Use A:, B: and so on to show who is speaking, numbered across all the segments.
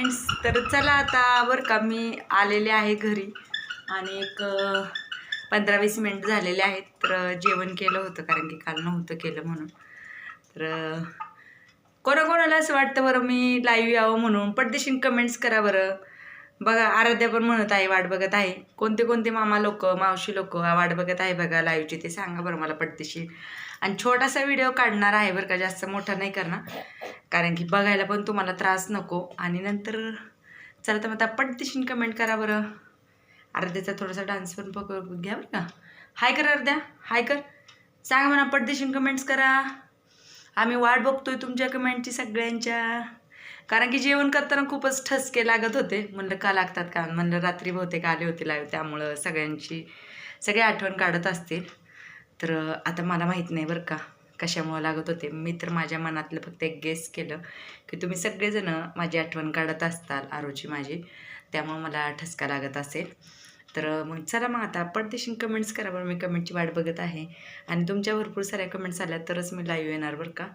A: Friends तर चला आता बरं का मी आलेले आहे घरी. आणि एक पंधरा वीस मिनटं झालेले आहेत तर जेवण केलं होतं कारण की काल नव्हतं केलं म्हणून. तर कोणाकोणाला असं वाटतं बरं मी लाईव्ह यावं म्हणून? पटदेशील कमेंट्स करा बरं. बघा आराध्या पण म्हणत आहे वाट बघत आहे. कोणते कोणते मामा लोक मावशी लोक वाट बघत आहे बघा लाईव्हची ते सांगा बरं मला पटदेशील आणि छोटासा व्हिडिओ काढणार आहे बरं का जास्त मोठा नाही करणार. कारण की बघायला पण तुम्हाला त्रास नको. आणि नंतर चला तर मग आता पटदेशील कमेंट करा बरं. अर्ध्याचा थोडासा डान्स पण पक घ्या बरं का. हाय कर अर्ध्या हाय कर. सांगा म्हणा पटदेशील कमेंट्स करा. आम्ही वाट बघतोय तुमच्या कमेंटची सगळ्यांच्या. कारण की जेवण करताना खूपच ठसके लागत होते. म्हणलं का लागतात का? म्हणलं रात्री बहुतेक आले होते लाईव्ह त्यामुळं सगळ्यांची सगळी आठवण काढत असतील. तर आता मला माहीत नाही बरं का कशामुळं लागत होते. मी तर माझ्या मनातलं फक्त एक गेस केलं की तुम्ही सगळेजणं माझी आठवण काढत असताल आरोची माझी. त्यामुळं मला ठसका लागत असेल. तर मग चला मग आता परदेशी कमेंट्स करा बरं. मी कमेंटची वाट बघत आहे. आणि तुमच्या भरपूर साऱ्या कमेंट्स आल्या तरच मी लाईव्ह येणार बरं का?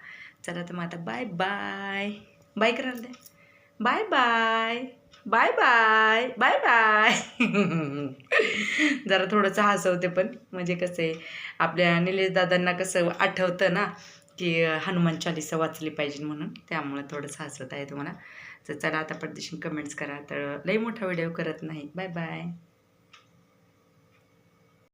A: चला तर मग आता बाय बाय बाय करायला दे. Bye bye. Bye bye. Bye bye. जरा थोडंसं हसवते पण. म्हणजे कसं आहे आपल्या निलेश दादांना कसं आठवतं ना की हनुमान चालिसा वाचली पाहिजे म्हणून. त्यामुळे थोडंसं हसवत आहे तुम्हाला तर चला आता पडदेशील कमेंट्स करा. तर लई मोठा व्हिडिओ करत नाही. Bye bye.